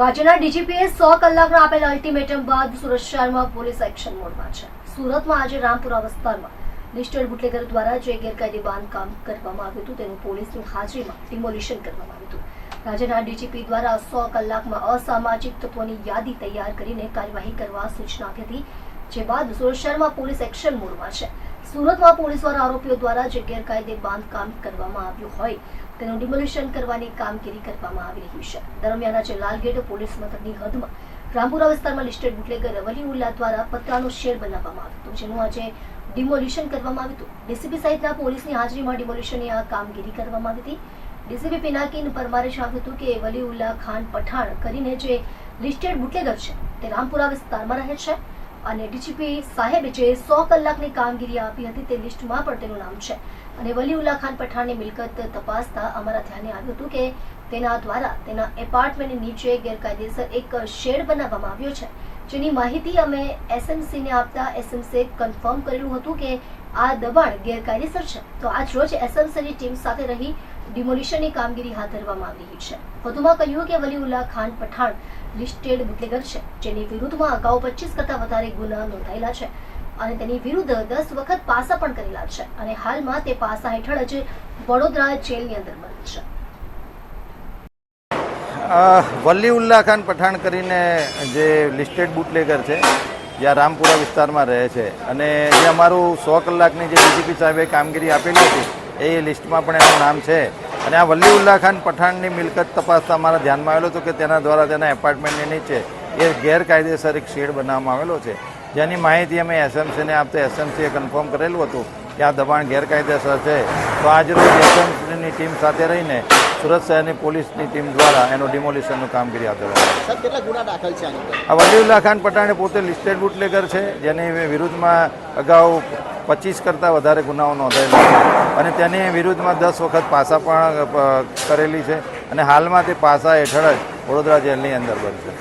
રાજ્યના ડીજીપીએ સો કલાકના આપેલ અલ્ટિમેટમ બાદ સુરત શહેરમાં પોલીસ એક્શન મોડમાં છે. સુરતમાં આજે રામપુરા વિસ્તારમાં લિસ્ટેડ બુટલેગર દ્વારા જે ગેરકાયદે બાંધકામ કરવામાં આવ્યું હતું, તેનું પોલીસની હાજરીમાં ડિમોલિશન કરવામાં આવ્યું હતું. રાજ્યના ડીજીપી દ્વારા સો કલાકમાં અસામાજિક તત્વોની યાદી તૈયાર કરીને કાર્યવાહી કરવા સૂચના આપી હતી. જે બાદ સુરત પોલીસ એક્શન મોડમાં છે. સુરતમાં પોલીસ દ્વારા આરોપીઓ દ્વારા જે ગેરકાયદે બાંધકામ કરવામાં આવ્યું હોય, તેનું ડિમોલિશન કરવાની કામગીરી કરવામાં આવી રહી છે. દરમિયાન આજે લાલગેટ પોલીસ મથકની હદમાં રામપુરા વિસ્તારમાં લિસ્ટેડ બુટલેગર વલી ઉલ્લા દ્વારા પતરાનો શેડ બનાવવામાં આવ્યો હતો, જેનું આજે ડિમોલિશન કરવામાં આવ્યું હતું. ડીસીપી સહિતના પોલીસની હાજરીમાં ડિમોલિશનની આ કામગીરી કરવામાં આવી હતી. ડીસીપી પિનાકીન પરમારે જણાવ્યું હતું કે વલી ઉલ્લા ખાન પઠાણ કરીને જે લિસ્ટેડ બુટલેગર છે, તે રામપુરા વિસ્તારમાં રહે છે. અને ડીજીપી સાહેબે જે સો કલાકની કામગીરી આપી હતી તે લિસ્ટમાં પણ તેનું નામ છે. અને વલીઉલ્લા ખાન પઠાણની મિલકત તપાસતા અમારા ધ્યાને આવ્યું હતું કે તેના દ્વારા તેના એપાર્ટમેન્ટની નીચે ગેરકાયદેસર એક શેડ બનાવવામાં આવ્યો છે. જેની માહિતી અમે એસએમસીને આપતા એસએમસીએ કન્ફર્મ કરેલું હતું કે આ દબાણ ગેરકાયદેસર છે. તો આજ રોજ એસએમસીની ટીમ સાથે રહી ડિમોલિશનની કામગીરી હાથ ધરવામાં આવી રહી છે. વધુમાં કહ્યું કે વલીઉલ્લા ખાન પઠાણ લિસ્ટેડ બુટલેગર છે જેની વિરુદ્ધમાં અગાઉ પચીસ કરતા વધારે ગુના નોંધાયેલા છે અને તેની વિરુદ્ધ દસ વખત પાસા પણ કરેલા છે અને હાલમાં તે પાસા હેઠળ જ વડોદરા જેલની અંદર બંધ છે. અ, વલીઉલ્લા ખાન પઠાણ કરીને જે લિસ્ટેડ બુટલેગર છે જ્યાં રામપુરા વિસ્તારમાં રહે છે અને જે અમારું સો કલાકની જે ડીજીપી સાહેબે કામગીરી આપેલી હતી એ લિસ્ટમાં પણ એનું નામ છે. અને આ વલીઉલ્લા ખાન પઠાણની મિલકત તપાસતા અમારા ધ્યાનમાં આવેલો હતો કે તેના દ્વારા તેના એપાર્ટમેન્ટની નીચે એ ગેરકાયદેસર એક શેડ બનાવવામાં આવેલો છે. જેની માહિતી અમે એસએમસીને આપતા એસએમસીએ કન્ફર્મ કરેલું હતું કે આ દબાણ ગેરકાયદેસર છે. તો આજરોજ એસએમસીની ટીમ સાથે રહીને સુરત શહેરની પોલીસની ટીમ દ્વારા એનું ડિમોલિશનનું કામગીરી હાથ ધરવામાં વલીઉલ્લા ખાન પઠાણે પોતે લિસ્ટેડ બુટલેગર છે. જેની વિરુદ્ધમાં અગાઉ પચીસ કરતાં વધારે ગુનાઓ નોંધાયેલા છે. અને તેની વિરુદ્ધમાં દસ વખત પાસા પણ કરેલી છે. અને હાલમાં તે પાસા હેઠળ જ વડોદરા જેલની અંદર બનશે.